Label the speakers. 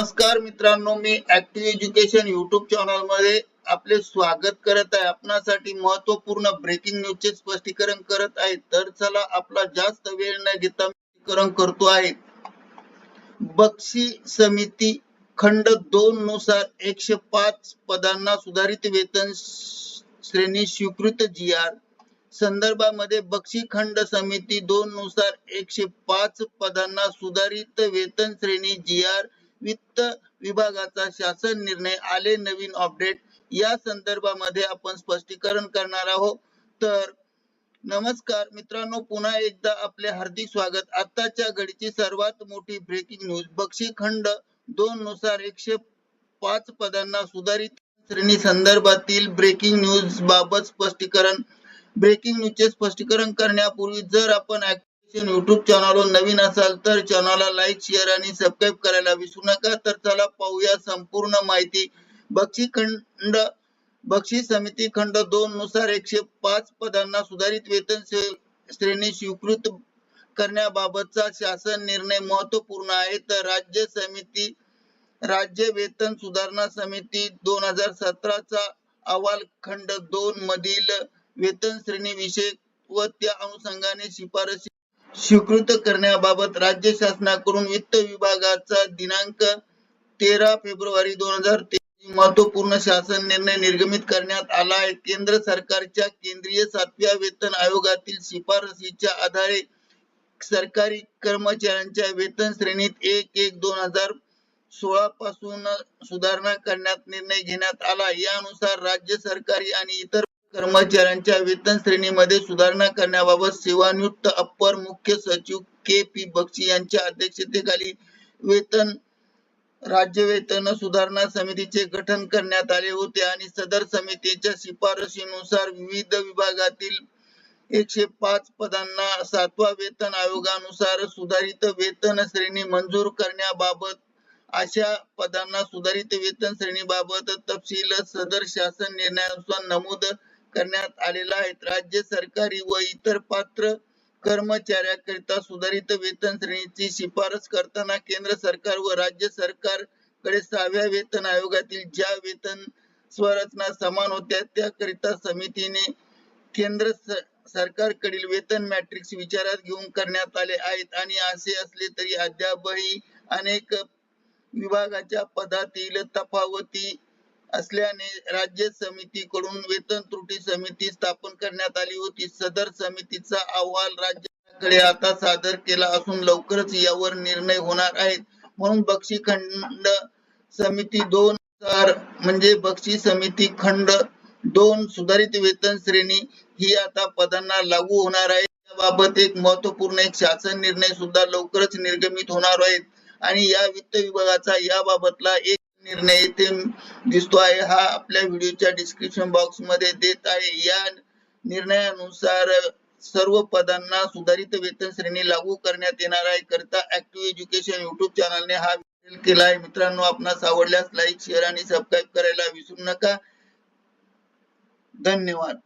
Speaker 1: नमस्कार मित्रांनो मी ऍक्टिव्ह एज्युकेशन युट्यूब चॅनलमध्ये आपले स्वागत करत आहे. आपणासाठी महत्त्वपूर्ण ब्रेकिंग न्यूज चे स्पष्टीकरण करत आहे. तर चला आपला जास्त वेळ न घेता स्पष्टीकरण करतो आहे. बक्षी समिती खंड दोन नुसार एकशे पाच पदांना सुधारित वेतन श्रेणी स्वीकृत जी आर संदर्भामध्ये बक्षी खंड समिती दोन नुसार एकशे पाच पदांना सुधारित वेतन श्रेणी जी आर वित्त विभागाचा शासन निर्णय आले नवीन अपडेट या संदर्भामध्ये आपण स्पष्टीकरण करणार आहोत. तर नमस्कार मित्रांनो पुन्हा एकदा आपले हार्दिक स्वागत. आताच्या घडीची सर्वात मोठी ब्रेकिंग न्यूज बक्षी खंड दोन नुसार एकशे पाच पदांना सुधारित श्रेणी संदर्भातील ब्रेकिंग न्यूज बाबत स्पष्टीकरण. ब्रेकिंग न्यूजचे स्पष्टीकरण करण्यापूर्वी जर आपण युट्यूब चॅनलवर नवीन असाल तर चॅनलला लाईक शेअर आणि सबस्क्राईब करायला विसरू नका. तर चला पाहूया संपूर्ण माहिती. बक्षी खंड बक्षी समिती खंड दोन नुसार एकशे पाच पदांना सुधारित वेतन श्रेणी स्वीकृत करण्याबाबतचा शासन निर्णय महत्त्वपूर्ण आहे. तर राज्य समिती राज्य वेतन सुधारणा समिती दोन हजार सतराचा अहवाल खंड दोन मधील वेतन श्रेणी विषय व त्या अनुषंगाने शिफारसी स्वीकृत करण्याबाबत राज्य शासनाकडून वित्त विभागाचा दिनांक तेरा फेब्रुवारी दोन हजार तेवीस महत्त्वपूर्ण शासन निर्णय निर्गमित करण्यात आला आहे. केंद्र सरकारच्या केंद्रीय सातव्या वेतन आयोगातील शिफारसीच्या आधारे सरकारी कर्मचाऱ्यांच्या वेतन श्रेणीत एक एक दोन हजार सोळा पासून सुधारणा करण्यात निर्णय घेण्यात आला. यानुसार राज्य सरकारी आणि इतर कर्मचाऱ्यांच्या वेतन श्रेणीमध्ये सुधारणा करण्याबाबत सेवानिवृत्त अप्पर मुख्य सचिव के पी बक्षी यांच्या अध्यक्षतेखाली वेतन राज्य वेतन सुधारणा समितीचे गठन करण्यात आले होते आणि सदर समितीच्या शिफारशीनुसार विविध विभागातील एकशे पाच पदांना सातवा वेतन आयोगानुसार सुधारित वेतन श्रेणी मंजूर करण्याबाबत अशा पदांना सुधारित वेतन श्रेणीबाबत तपशील सदर शासन निर्णयानुसार नमूद करण्यात आलेला आहे. राज्य सरकारी व इतर पात्र कर्मचाऱ्याकरिता सुधारित वेतन श्रेणीची शिफारस करताना केंद्र सरकार व राज्य सरकारकडे सहाव्या वेतन आयोगातील ज्या वेतन स्वरचना समान होत्या त्याकरिता समितीने केंद्र सरकारकडील वेतन मॅट्रिक्स विचारात घेऊन करण्यात आले आहेत. आणि असे असले तरी अद्यापही अनेक विभागाच्या पदातील तफावती असल्याने राज्य समितीकडून वेतन त्रुटी समिती स्थापन करण्यात आली होती. सदर समितीचा अहवाल राज्याकडे आता सादर केला असून लवकरच यावर निर्णय होणार आहेत म्हणून बक्षी खंड समिती दोन म्हणजे बक्षी समिती खंड दोन सुधारित वेतन श्रेणी ही आता पदांना लागू होणार आहे. याबाबत एक महत्त्वपूर्ण एक शासन निर्णय सुद्धा लवकरच निर्गमित होणार आहेत आणि या वित्त विभागाचा याबाबतला एक निर्णय इथे दिसतो आहे. हा आपल्या व्हिडिओच्या डिस्क्रिप्शन बॉक्समध्ये देत आहे. या निर्णयानुसार सर्व पदांना सुधारित वेतन श्रेणी लागू करण्यात येणार आहे. करता ऍक्टिव्ह एज्युकेशन युट्यूब चॅनलने हा केला आहे. मित्रांनो आपणास आवडल्यास लाईक शेअर आणि सबस्क्राईब करायला विसरू नका. धन्यवाद.